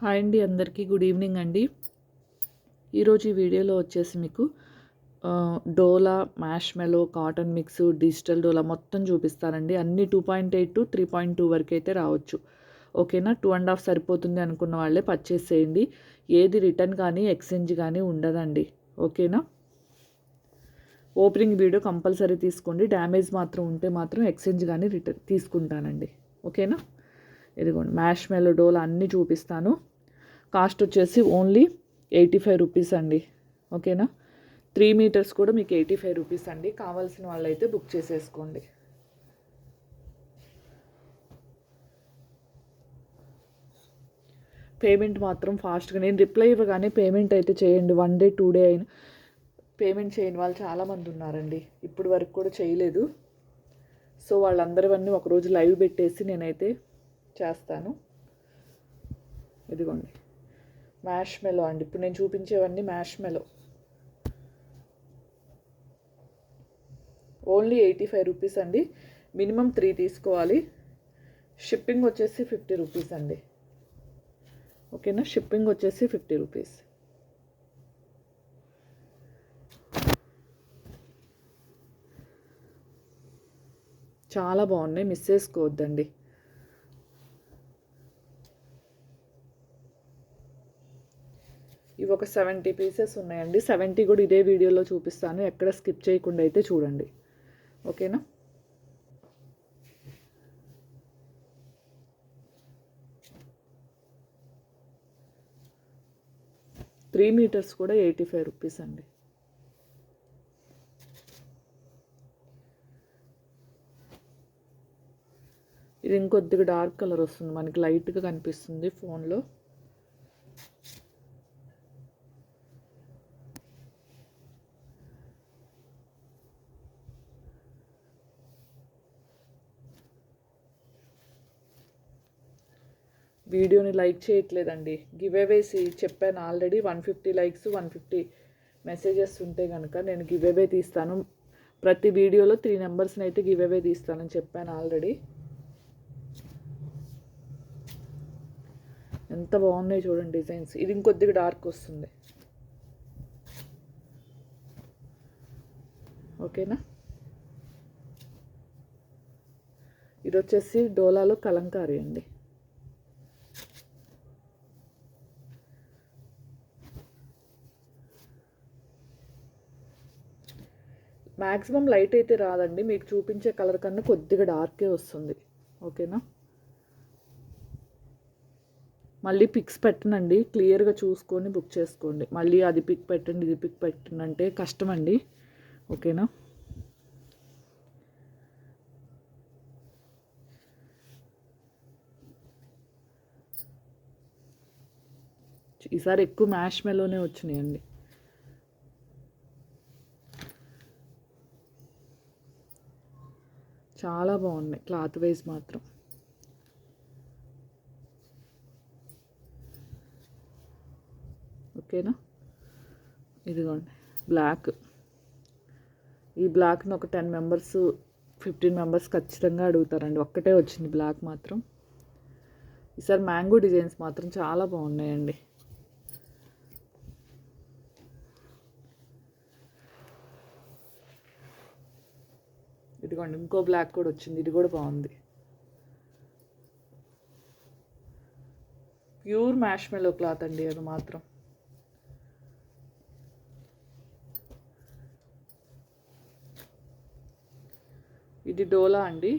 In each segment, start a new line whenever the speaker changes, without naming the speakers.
Hi అండి అందరికీ good evening అండి. ఈరోజు ఈ వీడియోలో వచ్చేసి మీకు డోలా mash mellow cotton mix digital డోలా మొత్తం చూపిస్తానండి. అన్ని two point eight to three point two వరకు అయితే రావచ్చు. ఓకేనా? టూ అండ్ హాఫ్ సరిపోతుంది అనుకున్న వాళ్ళే పర్చేస్ చేయండి. ఏది రిటర్న్ కానీ ఎక్స్చేంజ్ కానీ ఉండదండి. ఓకేనా? ఓపెనింగ్ వీడియో కంపల్సరీ తీసుకోండి. డ్యామేజ్ మాత్రం ఉంటే మాత్రం ఎక్స్చేంజ్ కానీ రిటర్న్ తీసుకుంటానండి. ఓకేనా? ఇదిగోండి మ్యాష్ మెల్ డోల్ అన్నీ చూపిస్తాను. కాస్ట్ వచ్చేసి ఓన్లీ ఎయిటీ ఫైవ్ రూపీస్ అండి. ఓకేనా? త్రీ మీటర్స్ కూడా మీకు ఎయిటీ ఫైవ్ రూపీస్ అండి. కావాల్సిన వాళ్ళైతే బుక్ చేసేసుకోండి. పేమెంట్ మాత్రం ఫాస్ట్గా నేను రిప్లై ఇవ్వగానే పేమెంట్ అయితే చేయండి. వన్ డే టూ డే అయిన పేమెంట్ చేయని వాళ్ళు చాలామంది ఉన్నారండి. ఇప్పుడు వరకు కూడా చేయలేదు. సో వాళ్ళందరివన్నీ ఒకరోజు లైవ్ పెట్టేసి నేనైతే చేస్తాను. ఇదిగోండి. మ్యాష్ మెలో అండి. ఇప్పుడు నేను చూపించేవన్నీ mash mellow only eighty five rupees అండి. మినిమం త్రీ తీసుకోవాలి. షిప్పింగ్ వచ్చేసి ఫిఫ్టీ రూపీస్ అండి. ఓకేనా షిప్పింగ్ వచ్చేసి ఫిఫ్టీ రూపీస్ చాలా బాగున్నాయి. మిస్ చేసుకోవద్దండి. ఇవి ఒక సెవెంటీ పీసెస్ ఉన్నాయండి. సెవెంటీ కూడా ఇదే వీడియోలో చూపిస్తాను. ఎక్కడ స్కిప్ చేయకుండా అయితే చూడండి. ఓకేనా త్రీ మీటర్స్ కూడా ఎయిటీ ఫైవ్ రూపీస్ అండి. ఇది ఇంకొద్దిగా డార్క్ కలర్ వస్తుంది. మనకి లైట్గా కనిపిస్తుంది ఫోన్లో వీడియోని లైక్ చేయట్లేదండి. గివ్ అవేసి చెప్పాను already one fifty likes one fifty messages ఉంటే కనుక నేను గివ్ అవే తీస్తాను. ప్రతి వీడియోలో త్రీ నెంబర్స్ని అయితే గివ్ అవే తీస్తానని చెప్పాను ఆల్రెడీ. ఎంత బాగున్నాయి చూడండి డిజైన్స్. ఇది ఇంకొద్దిగా డార్క్ వస్తుంది. ఓకేనా? ఇది వచ్చేసి డోలాలో కలంకారీ అండి. మ్యాక్సిమం లైట్ అయితే రాదండి. మీకు చూపించే కలర్ కన్నా కొద్దిగా డార్కే వస్తుంది. ఓకేనా? మళ్ళీ పిక్స్ పెట్టనండి. క్లియర్గా చూసుకొని బుక్ చేసుకోండి. మళ్ళీ అది పిక్ పెట్టండి ఇది పిక్ పెట్టండి అంటే కష్టం అండి ఓకేనా? ఈసారి ఎక్కువ మ్యాష్ మెలోనే వచ్చినాయండి. చాలా బాగున్నాయి క్లాత్ వైజ్ మాత్రం. ఓకేనా? ఇదిగోండి బ్లాక్. ఈ బ్లాక్ని ఒక టెన్ మెంబర్స్ ఫిఫ్టీన్ మెంబర్స్ ఖచ్చితంగా అడుగుతారండి. ఒక్కటే వచ్చింది బ్లాక్ మాత్రం. ఈసారి మ్యాంగో డిజైన్స్ మాత్రం చాలా బాగున్నాయండి. ఇదిగోండి ఇంకో బ్లాక్ కూడా వచ్చింది ఇది కూడా బాగుంది. ప్యూర్ మ్యాష్మెలో క్లాత్ అండి అది మాత్రం. ఇది డోలా అండి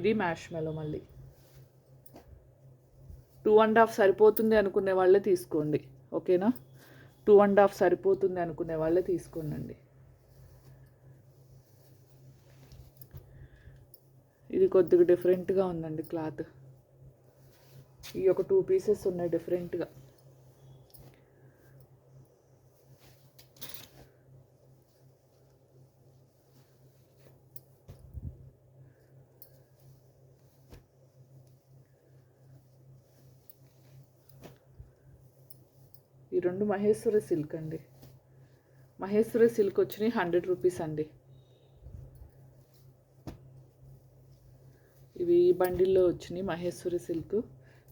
ఇది మ్యాష్మెలో మళ్ళీ. టూ అండ్ హాఫ్ సరిపోతుంది అనుకునే వాళ్ళే తీసుకోండి ఓకేనా? టూ అండ్ హాఫ్ సరిపోతుంది అనుకునే వాళ్ళే తీసుకోండి ఇది కొద్దిగా డిఫరెంట్గా ఉందండి క్లాత్. ఈ ఒక టూ పీసెస్ ఉన్నాయి డిఫరెంట్గా ఈ రెండు మహేశ్వర సిల్క్ అండి. మహేశ్వర సిల్క్ వచ్చినాయి హండ్రెడ్ రూపీస్ అండి ఇవి ఈ బండిల్లో వచ్చినాయి మహేశ్వరి సిల్క్.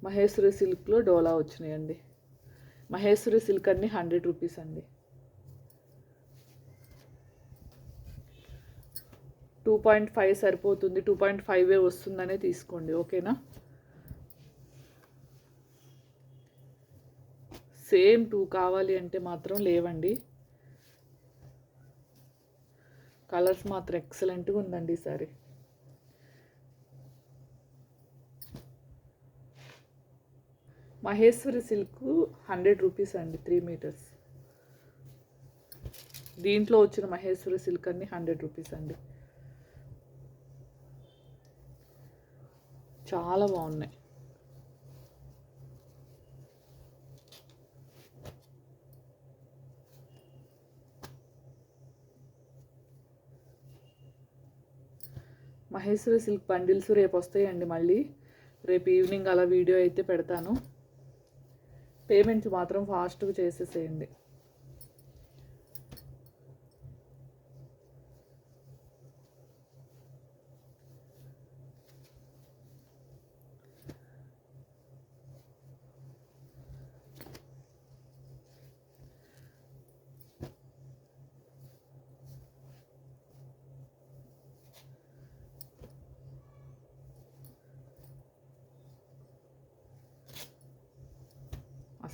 మహేశ్వరి సిల్క్లో డోలా వచ్చినాయండి. మహేశ్వరి సిల్క్ అన్ని హండ్రెడ్ రూపీస్ అండి. టూ పాయింట్ ఫైవ్ సరిపోతుంది. టూ పాయింట్ ఫైవ్ వస్తుందనే తీసుకోండి. ఓకేనా? సేమ్ టూ కావాలి అంటే మాత్రం లేవండి. కలర్స్ మాత్రం ఎక్సలెంట్గా ఉందండి ఈసారి మహేశ్వరి సిల్క్ హండ్రెడ్ రూపీస్ అండి త్రీ మీటర్స్. దీంట్లో వచ్చిన మహేశ్వరి సిల్క్ అన్ని హండ్రెడ్ రూపీస్ అండి. చాలా బాగున్నాయి. మహేశ్వరి సిల్క్ బండిల్స్ రేపు వస్తాయండి మళ్ళీ. రేపు ఈవినింగ్ అలా వీడియో అయితే పెడతాను. పేమెంట్ మాత్రం ఫాస్ట్గా చేసేసేయండి.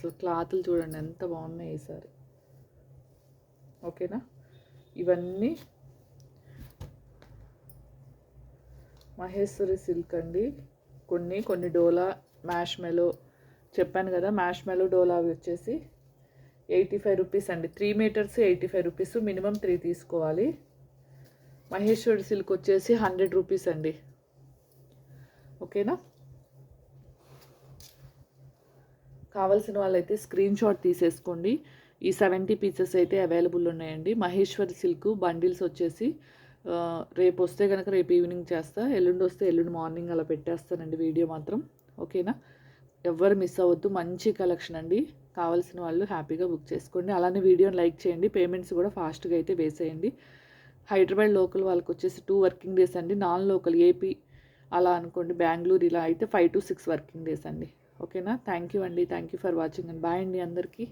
అసలు క్లాతులు చూడండి ఎంత బాగున్నాయి ఈసారి ఓకేనా? ఇవన్నీ మహేశ్వరి సిల్క్ అండి. కొన్ని కొన్ని డోలా మ్యాష్ మెలో చెప్పాను కదా మ్యాష్ మెలో డోలా అవి వచ్చేసి ఎయిటీ ఫైవ్ రూపీస్ అండి. Three metres eighty five rupees minimum three తీసుకోవాలి. మహేశ్వరి సిల్క్ వచ్చేసి హండ్రెడ్ రూపీస్ అండి. ఓకేనా? కావాల్సిన వాళ్ళైతే స్క్రీన్ షాట్ తీసేసుకోండి. ఈ సెవెంటీ పీసెస్ అయితే అవైలబుల్ ఉన్నాయండి. మహేశ్వరి సిల్క్ బండిల్స్ వచ్చేసి రేపు వస్తే కనుక రేపు ఈవినింగ్ చేస్తా. ఎల్లుండి వస్తే ఎల్లుండి మార్నింగ్ అలా పెట్టేస్తానండి వీడియో మాత్రం. ఓకేనా ఎవ్వరు మిస్ అవ్వద్దు. మంచి కలెక్షన్ అండి. కావాల్సిన వాళ్ళు హ్యాపీగా బుక్ చేసుకోండి. అలానే వీడియోని లైక్ చేయండి. పేమెంట్స్ కూడా ఫాస్ట్గా అయితే వేసేయండి. హైదరాబాద్ లోకల్ వాళ్ళకి వచ్చేసి టూ వర్కింగ్ డేస్ అండి. నాన్ లోకల్ ఏపీ అలా అనుకోండి. బెంగళూరు ఇలా అయితే five to six working days అండి. ఓకేనా? థ్యాంక్ యూ అండి. Thank you for watching and bye అండి అందరికీ.